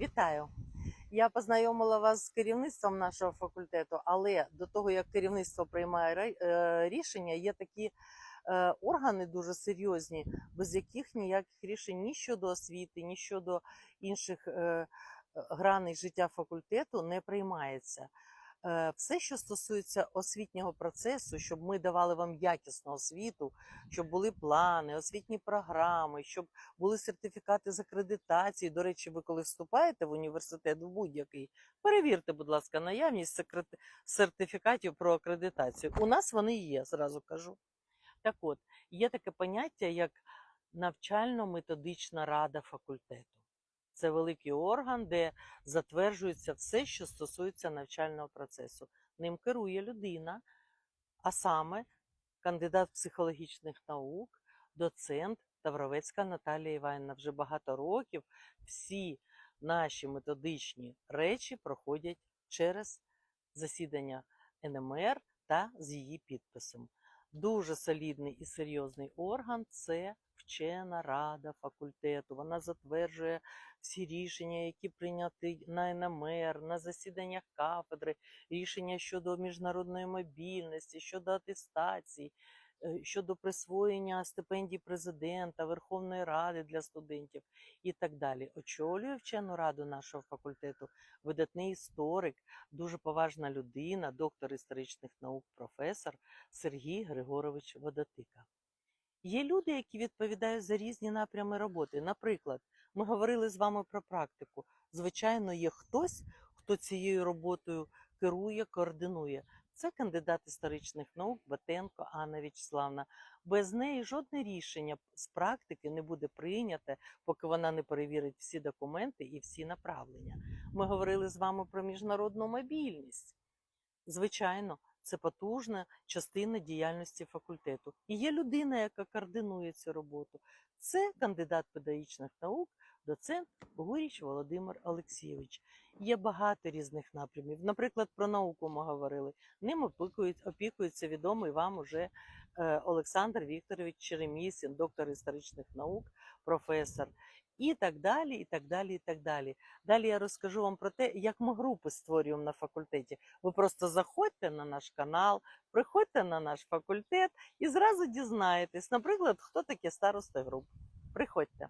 Вітаю! Я познайомила вас з керівництвом нашого факультету, але до того як керівництво приймає е, рішення, є такі е, органи дуже серйозні, без яких ніяких рішень ні щодо освіти, ні щодо інших е, граней життя факультету не приймається. Е, Все, що стосується освітнього процесу, щоб ми давали вам якісну освіту, щоб були плани, освітні програми, щоб були сертифікати з акредитації. До речі, ви коли вступаєте в університет в будь-який, перевірте, будь ласка, наявність сертифікатів про акредитацію. У нас вони є, зразу кажу. Так от, є таке поняття, як навчально-методична рада факультету. Це великий орган, де затверджується все, що стосується навчального процесу. Ним керує людина, а саме кандидат психологічних наук, доцент Тавровецька Наталія Іванівна. Вже багато років всі наші методичні речі проходять через засідання НМР та з її підписом. Дуже солідний і серйозний орган це вчена рада факультету. Вона затверджує всі рішення, які прийняті на НМР, на засіданнях кафедри, рішення щодо міжнародної мобільності, щодо атестації, е, щодо присвоєння стипендій президента, Верховної Ради для студентів і так далі. Очолює вчену раду нашого факультету видатний історик, дуже поважна людина, доктор історичних наук, професор Сергій Григорович Водотика. Є люди, які відповідають за різні напрями роботи. Наприклад, ми говорили з вами про практику. Звичайно, є хтось, хто цією роботою керує, координує. Це кандидат історичних наук Батенко Анна Вячеславна. Без неї жодне рішення з практики не буде прийняте, поки вона не перевірить всі документи і всі направлення. Ми говорили з вами про міжнародну мобільність. Звичайно, це потужна частина діяльності факультету. І є людина, яка координує цю роботу. Це кандидат педагогічних наук, доцент Гуріч Володимир Олексійович. Є багато різних напрямів. Наприклад, про науку ми говорили. Ним опікується відомий вам уже Олександр Вікторович Черемісін, доктор історичних наук, професор. І так далі, і так далі, і так далі. Далі я розкажу вам про те, як ми групи створюємо на факультеті. Ви просто заходьте на наш канал, приходьте на наш факультет і зразу дізнаєтесь, наприклад, хто таке старости груп. Приходьте.